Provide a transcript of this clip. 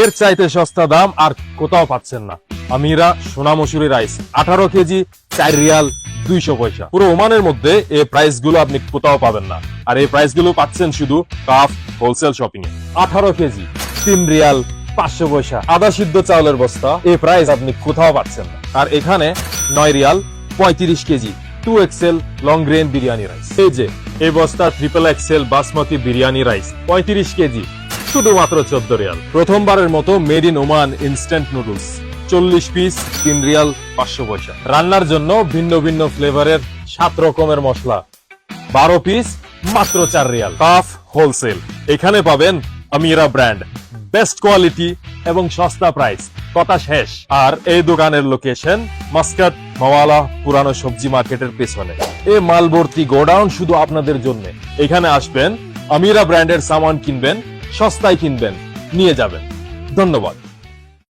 এর চাইতে সস্তা দাম আর কোথাও পাচ্ছেন না। আমিরা সোনা মসুরি রাইস, আঠারো কেজি, চার রিয়াল, দুইশো পয়সা। পুরো ওমানের মধ্যে এই প্রাইসগুলো আপনি কোথাও পাবেন না। আর এই প্রাইসগুলো পাচ্ছেন শুধু কাফ হোলসেল শপিং এ আঠারো কেজি, তিন রিয়াল, পাঁচশো পয়সা। আদা সিদ্ধ চাউলের বস্তা এই প্রাইস আপনি কোথাও পাচ্ছেন না। আর এখানে নয় রিয়াল, পঁয়ত্রিশ KG two excel long grain biryani rice. এই যে, এই বস্তা triple excel basmati biryani rice, পঁয়ত্রিশ কেজি শুধুমাত্র চোদ্দ রিয়াল। প্রথমবারের মতো made in Oman instant noodles চল্লিশ পিস তিন রিয়াল, পাঁচশো পয়সা। রান্নার জন্য ভিন্ন ভিন্ন ফ্লেভারের সাত রকমের মশলা। বারো পিস মাত্র চার রিয়াল। কাফ হোলসেল এখানে পাবেন আমিরা ব্র্যান্ড বেস্ট কোয়ালিটি এবং সস্তা প্রাইস কথা শেষ। আর এই দোকানের লোকেশন মাস্কাট, মাওয়ালা, পুরানো সবজি মার্কেটের পেছনে। এই মালবর্তী গোডাউন শুধু আপনাদের জন্য। এখানে আসবেন, আমিরা ব্র্যান্ডের সামান কিনবেন সস্তায় কিনবেন। নিয়ে যাবেন। ধন্যবাদ।